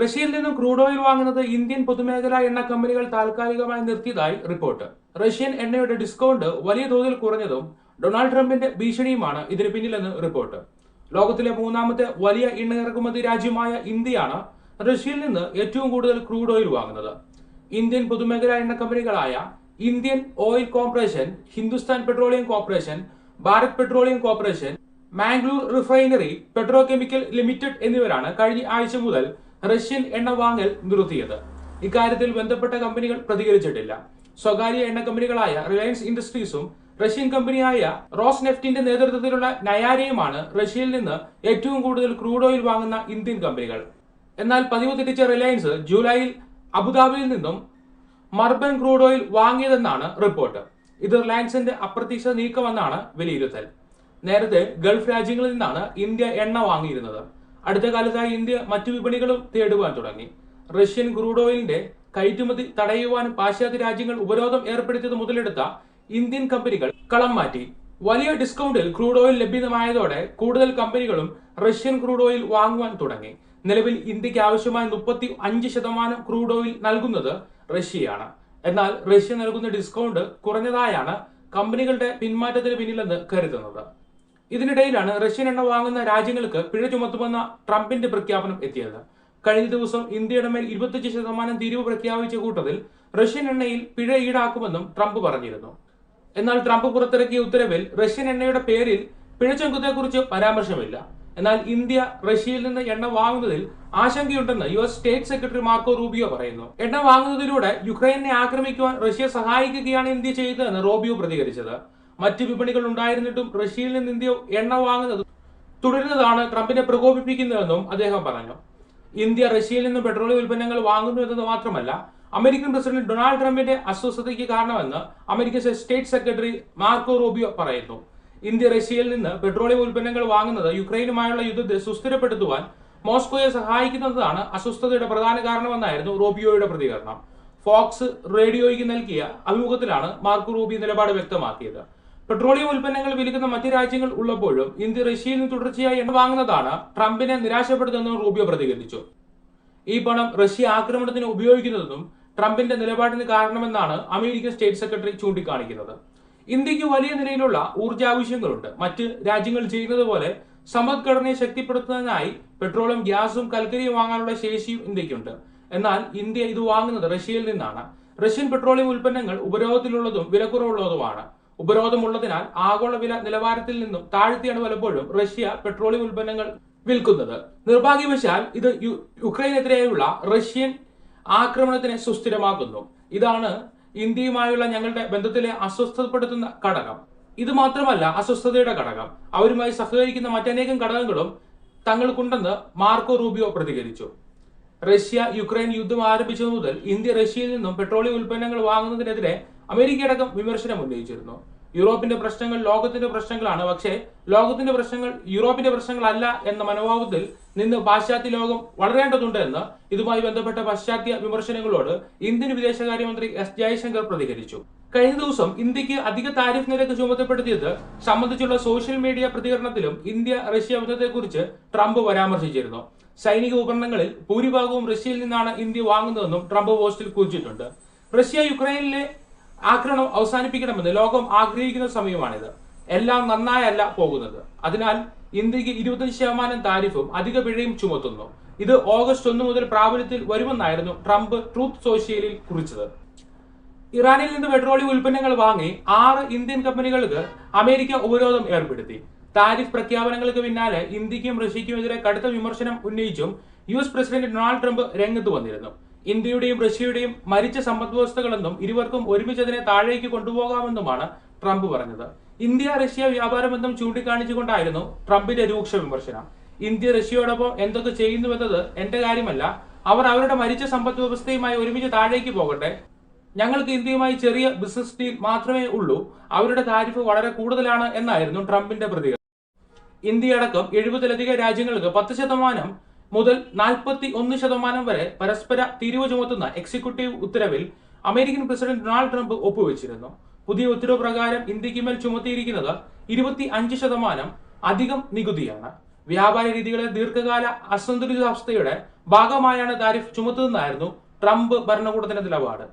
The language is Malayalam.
റഷ്യയിൽ നിന്നും ക്രൂഡ് ഓയിൽ വാങ്ങുന്നത് ഇന്ത്യൻ പൊതുമേഖലാ എണ്ണ കമ്പനികൾ താൽക്കാലികമായി നിർത്തിയതായി റിപ്പോർട്ട്. റഷ്യൻ എണ്ണയുടെ ഡിസ്കൗണ്ട് വലിയ തോതിൽ കുറഞ്ഞതും ഡൊണാൾഡ് ട്രംപിന്റെ ഭീഷണിയുമാണ് ഇതിന് പിന്നിലെന്ന് റിപ്പോർട്ട്. ലോകത്തിലെ മൂന്നാമത്തെ വലിയ എണ്ണ ഇറക്കുമതി രാജ്യമായ ഇന്ത്യയാണ് റഷ്യയിൽ നിന്ന് ഏറ്റവും കൂടുതൽ ക്രൂഡ് ഓയിൽ വാങ്ങുന്നത്. ഇന്ത്യൻ പൊതുമേഖലാ എണ്ണ കമ്പനികളായ Indian oil corporation Hindustan petroleum corporation Bharat petroleum corporation Mangalore refinery petrochemical limited എന്നിവരാണ് കഴിഞ്ഞ ആഴ്ച മുതൽ റഷ്യൻ എണ്ണ വാങ്ങൽ നിർത്തിയത്. ഇക്കാര്യത്തിൽ ബന്ധപ്പെട്ട കമ്പനികൾ പ്രതികരിച്ചിട്ടില്ല. സ്വകാര്യ എണ്ണ കമ്പനികളായ റിലയൻസ് ഇൻഡസ്ട്രീസും റഷ്യൻ കമ്പനിയായ റോസ് നെഫ്റ്റിന്റെ നേതൃത്വത്തിലുള്ള നയാരയുമാണ് റഷ്യയിൽ നിന്ന് ഏറ്റവും കൂടുതൽ ക്രൂഡ് ഓയിൽ വാങ്ങുന്ന ഇന്ത്യൻ കമ്പനികൾ. എന്നാൽ പതിവ് തെറ്റിച്ച റിലയൻസ് ജൂലൈയിൽ അബുദാബിയിൽ നിന്നും മർബൻ ക്രൂഡ് ഓയിൽ വാങ്ങിയതെന്നാണ് റിപ്പോർട്ട്. ഇത് റിലയൻസിന്റെ അപ്രതീക്ഷിത നീക്കമെന്നാണ് വിലയിരുത്തൽ. നേരത്തെ ഗൾഫ് രാജ്യങ്ങളിൽ നിന്നാണ് ഇന്ത്യ എണ്ണ വാങ്ങിയിരുന്നത്. അടുത്ത കാലത്തായി ഇന്ത്യ മറ്റു വിപണികളും തേടുവാൻ തുടങ്ങി. റഷ്യൻ ക്രൂഡ് ഓയിലിന്റെ കയറ്റുമതി തടയുവാൻ പാശ്ചാത്യ രാജ്യങ്ങൾ ഉപരോധം ഏർപ്പെടുത്തിയത് മുതലെടുത്ത ഇന്ത്യൻ കമ്പനികൾ കളം മാറ്റി. വലിയ ഡിസ്കൗണ്ടിൽ ക്രൂഡ് ഓയിൽ ലഭ്യമായതോടെ കൂടുതൽ കമ്പനികളും റഷ്യൻ ക്രൂഡ് ഓയിൽ വാങ്ങുവാൻ തുടങ്ങി. നിലവിൽ ഇന്ത്യയ്ക്ക് ആവശ്യമായ മുപ്പത്തി അഞ്ച് ശതമാനം ക്രൂഡ് ഓയിൽ നൽകുന്നത് റഷ്യയാണ്. എന്നാൽ റഷ്യ നൽകുന്ന ഡിസ്കൗണ്ട് കുറഞ്ഞതായാണ് കമ്പനികളുടെ പിന്മാറ്റത്തിന് പിന്നിലെന്ന് കരുതുന്നത്. ഇതിനിടയിലാണ് റഷ്യൻ എണ്ണ വാങ്ങുന്ന രാജ്യങ്ങൾക്ക് പിഴ ചുമത്തുമെന്ന ട്രംപിന്റെ പ്രഖ്യാപനം എത്തിയത്. കഴിഞ്ഞ ദിവസം ഇന്ത്യയുടെ മേൽ ഇരുപത്തിയഞ്ച് ശതമാനം തിരിവ് പ്രഖ്യാപിച്ച കൂട്ടത്തിൽ റഷ്യൻ എണ്ണയിൽ പിഴ ഈടാക്കുമെന്നും ട്രംപ് പറഞ്ഞിരുന്നു. എന്നാൽ ട്രംപ് പുറത്തിറക്കിയ ഉത്തരവിൽ റഷ്യൻ എണ്ണയുടെ പേരിൽ പിഴ ചുമത്തത്തെക്കുറിച്ച് പരാമർശമില്ല. എന്നാൽ ഇന്ത്യ റഷ്യയിൽ നിന്ന് എണ്ണ വാങ്ങുന്നതിൽ ആശങ്കയുണ്ടെന്ന് U S state secretary Marco Rubio പറയുന്നു. എണ്ണ വാങ്ങുന്നതിലൂടെ യുക്രൈനെ ആക്രമിക്കുവാൻ റഷ്യ സഹായിക്കുകയാണ് ഇന്ത്യ ചെയ്തതെന്ന് റോബിയോ പ്രതികരിച്ചത്. മറ്റ് വിപണികൾ ഉണ്ടായിരുന്നിട്ടും റഷ്യയിൽ നിന്ന് ഇന്ത്യ എണ്ണ വാങ്ങുന്നത് തുടരുന്നതാണ് ട്രംപിനെ പ്രകോപിപ്പിക്കുന്നതെന്നും അദ്ദേഹം പറഞ്ഞു. ഇന്ത്യ റഷ്യയിൽ നിന്ന് പെട്രോളിയം ഉൽപ്പന്നങ്ങൾ വാങ്ങുന്നു എന്നത് മാത്രമല്ല അമേരിക്കൻ പ്രസിഡന്റ് ഡൊണാൾഡ് ട്രംപിന്റെ അസ്വസ്ഥതയ്ക്ക് കാരണമെന്ന് American state secretary Marco Rubio പറയുന്നു. ഇന്ത്യ റഷ്യയിൽ നിന്ന് പെട്രോളിയം ഉൽപ്പന്നങ്ങൾ വാങ്ങുന്നത് യുക്രൈനുമായുള്ള യുദ്ധത്തെ സുസ്ഥിരപ്പെടുത്തുവാൻ മോസ്കോയെ സഹായിക്കുന്നതാണ് അസ്വസ്ഥതയുടെ പ്രധാന കാരണമെന്നായിരുന്നു റോബിയോയുടെ പ്രതികരണം. ഫോക്സ് റേഡിയോയ്ക്ക് നൽകിയ അഭിമുഖത്തിലാണ് മാർക്കോ റൂബി നിലപാട് വ്യക്തമാക്കിയത്. പെട്രോളിയം ഉൽപ്പന്നങ്ങൾ വിൽക്കുന്ന മറ്റ് രാജ്യങ്ങൾ ഉള്ളപ്പോഴും ഇന്ത്യ റഷ്യയിൽ നിന്ന് തുടർച്ചയായി എണ്ണ വാങ്ങുന്നതാണ് ട്രംപിനെ നിരാശപ്പെടുത്തുന്നതെന്നും റൂബിയോ പ്രതികരിച്ചു. ഈ പണം റഷ്യ ആക്രമണത്തിന് ഉപയോഗിക്കുന്നതെന്നും ട്രംപിന്റെ നിലപാടിന് കാരണമെന്നാണ് അമേരിക്കൻ സ്റ്റേറ്റ് സെക്രട്ടറി ചൂണ്ടിക്കാണിക്കുന്നത്. ഇന്ത്യയ്ക്ക് വലിയ നിലയിലുള്ള ഊർജാവശ്യങ്ങളുണ്ട് മറ്റ് രാജ്യങ്ങൾ ചെയ്യുന്നത് പോലെ സമ്പദ്ഘടനയെ ശക്തിപ്പെടുത്തുന്നതിനായി പെട്രോളും ഗ്യാസും കൽക്കരിയും വാങ്ങാനുള്ള ശേഷിയും ഇന്ത്യക്കുണ്ട് എന്നാൽ ഇന്ത്യ ഇത് വാങ്ങുന്നത് റഷ്യയിൽ നിന്നാണ്. റഷ്യൻ പെട്രോളിയം ഉൽപ്പന്നങ്ങൾ ഉപരോധത്തിലുള്ളതും വിലക്കുറവുള്ളതുമാണ്. ഉപരോധമുള്ളതിനാൽ ആഗോള വില നിലവാരത്തിൽ നിന്നും താഴ്ത്തിയാണ് പലപ്പോഴും റഷ്യ പെട്രോളിയം ഉൽപ്പന്നങ്ങൾ വിൽക്കുന്നത്. നിർഭാഗ്യവശാൽ ഇത് യുക്രൈനെതിരെയുള്ള റഷ്യൻ ആക്രമണത്തിനെ സുസ്ഥിരമാക്കുന്നു. ഇതാണ് ഇന്ത്യയുമായുള്ള ഞങ്ങളുടെ ബന്ധത്തിലെ അസ്വസ്ഥപ്പെടുത്തുന്ന ഘടകം. ഇത് മാത്രമല്ല അസ്വസ്ഥതയുടെ ഘടകം. അവരുമായി സഹകരിക്കുന്ന മറ്റനേകം ഘടകങ്ങളും തങ്ങൾക്കുണ്ടെന്ന് മാർക്കോ റൂബിയോ പ്രതികരിച്ചു. റഷ്യ യുക്രൈൻ യുദ്ധം ആരംഭിച്ചതു മുതൽ ഇന്ത്യ റഷ്യയിൽ നിന്നും പെട്രോളിയം ഉൽപ്പന്നങ്ങൾ വാങ്ങുന്നതിനെതിരെ അമേരിക്കയടക്കം വിമർശനം ഉന്നയിച്ചിരുന്നു. യൂറോപ്പിന്റെ പ്രശ്നങ്ങൾ ലോകത്തിന്റെ പ്രശ്നങ്ങളാണ്. പക്ഷേ ലോകത്തിന്റെ പ്രശ്നങ്ങൾ യൂറോപ്പിന്റെ പ്രശ്നങ്ങളല്ല എന്ന മനോഭാവത്തിൽ നിന്ന് പാശ്ചാത്യ ലോകം വളരേണ്ടതുണ്ട് എന്ന് ഇതുമായി ബന്ധപ്പെട്ട പാശ്ചാത്യ വിമർശനങ്ങളോട് ഇന്ത്യൻ വിദേശകാര്യമന്ത്രി എസ് ജയശങ്കർ പ്രതികരിച്ചു. കഴിഞ്ഞ ദിവസം ഇന്ത്യയ്ക്ക് അധിക താരിഫ് നിരക്ക് ചുമത്തപ്പെടുത്തിയത് സംബന്ധിച്ചുള്ള സോഷ്യൽ മീഡിയ പ്രതികരണത്തിലും ഇന്ത്യ റഷ്യ ബന്ധത്തെക്കുറിച്ച് ട്രംപ് പരാമർശിച്ചിരുന്നു. സൈനിക ഉപകരണങ്ങളിൽ ഭൂരിഭാഗവും റഷ്യയിൽ നിന്നാണ് ഇന്ത്യ വാങ്ങുന്നതെന്നും ട്രംപ് പോസ്റ്റിൽ കുറിച്ചിട്ടുണ്ട്. റഷ്യ യുക്രൈനിലെ ആക്രമണം അവസാനിപ്പിക്കണമെന്ന് ലോകം ആഗ്രഹിക്കുന്ന സമയമാണിത്. എല്ലാം നന്നായല്ല പോകുന്നത്. അതിനാൽ ഇന്ത്യയ്ക്ക് ഇരുപത്തഞ്ച് ശതമാനം താരിഫും അധിക പിഴയും ചുമത്തുന്നു. ഇത് ഓഗസ്റ്റ് ഒന്ന് മുതൽ പ്രാബല്യത്തിൽ വരുമെന്നായിരുന്നു ട്രംപ് ട്രൂത്ത് സോഷ്യലിൽ കുറിച്ചത്. ഇറാനിൽ നിന്ന് പെട്രോളിയം ഉൽപ്പന്നങ്ങൾ വാങ്ങി ആറ് ഇന്ത്യൻ കമ്പനികൾക്ക് അമേരിക്ക ഉപരോധം ഏർപ്പെടുത്തി. താരിഫ് പ്രഖ്യാപനങ്ങൾക്ക് പിന്നാലെ ഇന്ത്യക്കും റഷ്യയ്ക്കുമെതിരെ കടുത്ത വിമർശനം ഉന്നയിച്ചും U S president Donald Trump രംഗത്ത് വന്നിരുന്നു. ഇന്ത്യയുടെയും റഷ്യയുടെയും മരിച്ച സമ്പദ്വ്യവസ്ഥകളെന്നും ഇരുവർക്കും ഒരുമിച്ചതിനെ താഴേക്ക് കൊണ്ടുപോകാമെന്നുമാണ് ട്രംപ് പറഞ്ഞത്. ഇന്ത്യ റഷ്യ വ്യാപാര ബന്ധം ചൂണ്ടിക്കാണിച്ചുകൊണ്ടായിരുന്നു ട്രംപിന്റെ രൂക്ഷ വിമർശനം. ഇന്ത്യ റഷ്യയോടൊപ്പം എന്തൊക്കെ ചെയ്യുന്നുവെന്നത് എന്റെ കാര്യമല്ല. അവർ അവരുടെ മരിച്ച സമ്പദ് വ്യവസ്ഥയുമായി ഒരുമിച്ച് താഴേക്ക് പോകട്ടെ. ഞങ്ങൾക്ക് ഇന്ത്യയുമായി ചെറിയ ബിസിനസ് ഡീൽ മാത്രമേ ഉള്ളൂ. അവരുടെ താരിഫ് വളരെ കൂടുതലാണ് എന്നായിരുന്നു ട്രംപിന്റെ പ്രതികരണം. ഇന്ത്യയടക്കം എഴുപതിലധികം രാജ്യങ്ങൾക്ക് പത്ത് ശതമാനം മുതൽ നാൽപ്പത്തി ഒന്ന് ശതമാനം വരെ പരസ്പര തിരിവ് ചുമത്തുന്ന എക്സിക്യൂട്ടീവ് ഉത്തരവിൽ അമേരിക്കൻ പ്രസിഡന്റ് ഡൊണാൾഡ് ട്രംപ് ഒപ്പുവെച്ചിരുന്നു. പുതിയ ഉത്തരവ് പ്രകാരം ഇന്ത്യയ്ക്ക് മേൽ ചുമത്തിയിരിക്കുന്നത് ഇരുപത്തി അഞ്ച് ശതമാനം അധികം നികുതിയാണ്. വ്യാപാര രീതികളെ ദീർഘകാല അസന്തുലിതാവസ്ഥയുടെ ഭാഗമായാണ് താരിഫ് ചുമത്തുന്നതായിരുന്നു ട്രംപ് ഭരണകൂടത്തിന്റെ നിലപാട്.